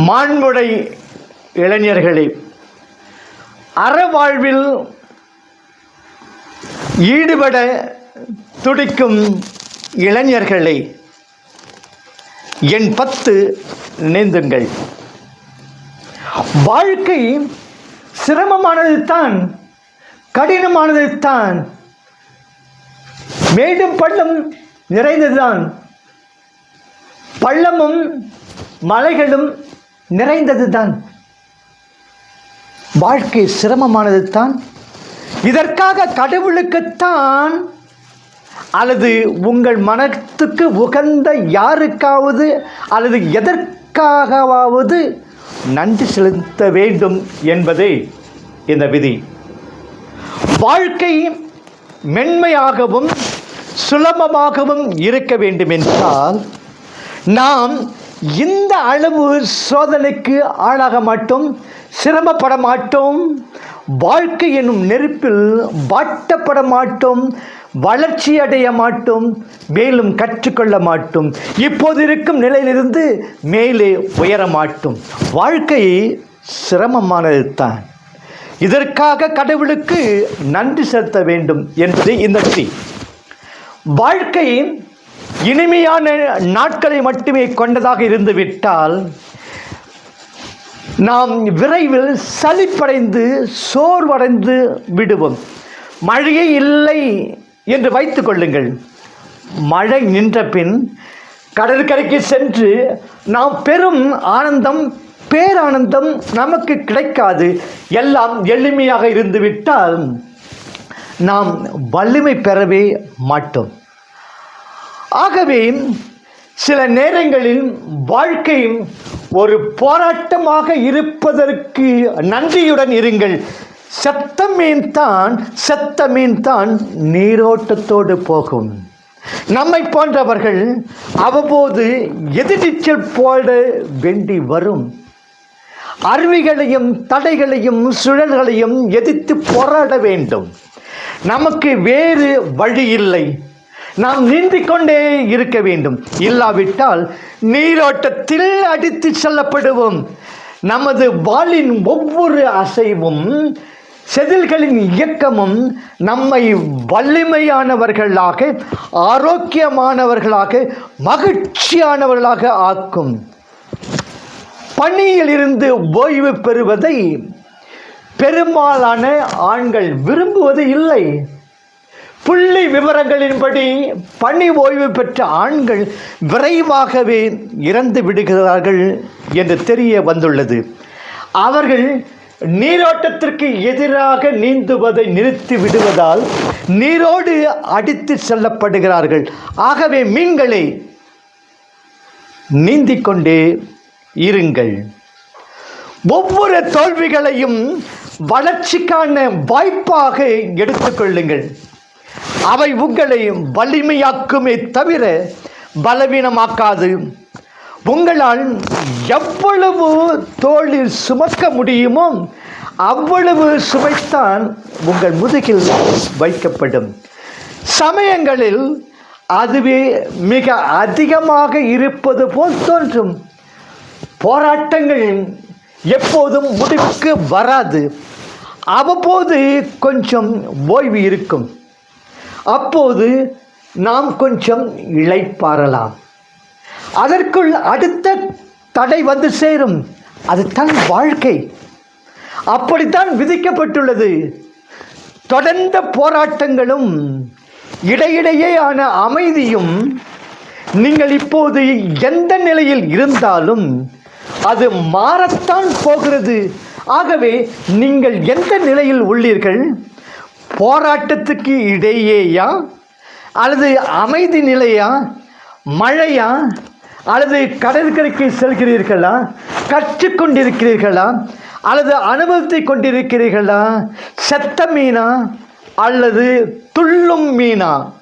மாண்புடை இளைஞர்களே அறவாழ்வில் ஈடுபட துடிக்கும் இளைஞர்களே என் பத்து நீந்துங்கள். வாழ்க்கை சிரமமானது தான் கடினமானது தான் மேடும் பள்ளம் நிறைந்ததுதான் பள்ளமும் மலைகளும் நிறைந்தது தான் வாழ்க்கை சிரமமானது தான் இதற்காக கடவுளுக்குத்தான் அல்லது உங்கள் மனத்துக்கு உகந்த யாருக்காவது அல்லது எதற்காகவாவது நன்றி செலுத்த வேண்டும் என்பதே இந்த விதி. வாழ்க்கை மென்மையாகவும் சுலபமாகவும் இருக்க வேண்டும் என்றால் நாம் இந்த அளவு சோதனைக்கு ஆளாக மாட்டோம் சிரமப்பட மாட்டோம் வாழ்க்கை என்னும் நெருப்பில் வாட்டப்பட மாட்டோம் வளர்ச்சி அடைய மாட்டோம் மேலும் கற்றுக்கொள்ள மாட்டோம். இப்போது இருக்கும் நிலையிலிருந்து மேலே உயர மாட்டோம். வாழ்க்கை சிரமமானது தான். இதற்காக கடவுளுக்கு நன்றி செலுத்த வேண்டும் என்பது இந்த வாழ்க்கையின் இனிமையான நாட்களை மட்டுமே கொண்டதாக இருந்துவிட்டால் நாம் விரைவில் சலிப்படைந்து சோர்வடைந்து விடுவோம். மழையே இல்லை என்று வைத்துக் கொள்ளுங்கள். மழை நின்ற பின் கடற்கரைக்கு சென்று நாம் பெரும் ஆனந்தம் பேரானந்தம் நமக்கு கிடைக்காது. எல்லாம் எளிமையாக இருந்துவிட்டால் நாம் வலிமை பெறவே மாட்டோம். ஆகவே சில நேரங்களில் வாழ்க்கை ஒரு போராட்டமாக இருப்பதற்கு நன்றியுடன் இருங்கள். செத்த மீன் தான் செத்த மீன் தான் நீரோட்டத்தோடு போகும். நம்மை போன்றவர்கள் அவ்வப்போது எதிர்நீச்சல் போட வேண்டி வரும். அருவிகளையும் தடைகளையும் சுழல்களையும் எதிர்த்து போராட வேண்டும். நமக்கு வேறு வழி இல்லை. நாம் நீந்திக் கொண்டே இருக்க வேண்டும். இல்லாவிட்டால் நீரோட்டத்தில் அடித்து செல்லப்படுவோம். நமது வாளின் ஒவ்வொரு அசைவும் செதில்களின் இயக்கமும் நம்மை வலிமையானவர்களாக ஆரோக்கியமானவர்களாக மகிழ்ச்சியானவர்களாக ஆக்கும். பணியில் இருந்து ஓய்வு பெறுவதை பெரும்பாலான ஆண்கள் விரும்புவது இல்லை. புள்ளி விவரங்களின்படி பணி ஓய்வு பெற்ற ஆண்கள் விரைவாகவே இறந்து விடுகிறார்கள் என்று தெரிய வந்துள்ளது. அவர்கள் நீரோட்டத்திற்கு எதிராக நீந்துவதை நிறுத்தி விடுவதால் நீரோடு அடித்து செல்லப்படுகிறார்கள். ஆகவே மீன்களை நீந்திக் கொண்டே இருங்கள். ஒவ்வொரு தோல்விகளையும் வளர்ச்சிக்கான வாய்ப்பாக எடுத்துக்கொள்ளுங்கள். அவை உங்களை வலிமையாக்குமே தவிர பலவீனமாக்காது. உங்களால் எவ்வளவு தோளில் சுமக்க முடியுமோ அவ்வளவு சுமைத்தான் உங்கள் முதுகில் வைக்கப்படும். சமயங்களில் அதுவே மிக அதிகமாக இருப்பது போல் தோன்றும். போராட்டங்கள் எப்போதும் முடிவுக்கு வராது. அவ்வப்போது கொஞ்சம் ஓய்வு இருக்கும். அப்போது நாம் கொஞ்சம் இழைப்பாரலாம் அதற்குள் அடுத்த தடை வந்து சேரும். அது தன் வாழ்க்கை. அப்படித்தான் விதிக்கப்பட்டுள்ளது. தொடர்ந்த போராட்டங்களும் இடையிடையேயான அமைதியும் நீங்கள் இப்போது எந்த நிலையில் இருந்தாலும் அது மாறத்தான் போகிறது. ஆகவே நீங்கள் எந்த நிலையில் உள்ளீர்கள்? போராட்டத்துக்கு இடையேயா? அல்லது அமைதி நிலையா? மழையா? அல்லது கடற்கரைக்கு செல்கிறீர்களா? கற்றுக்கொண்டிருக்கிறீர்களா? அல்லது அனுபவித்து கொண்டிருக்கிறீர்களா? செத்த மீனா? அல்லது துள்ளும் மீனா?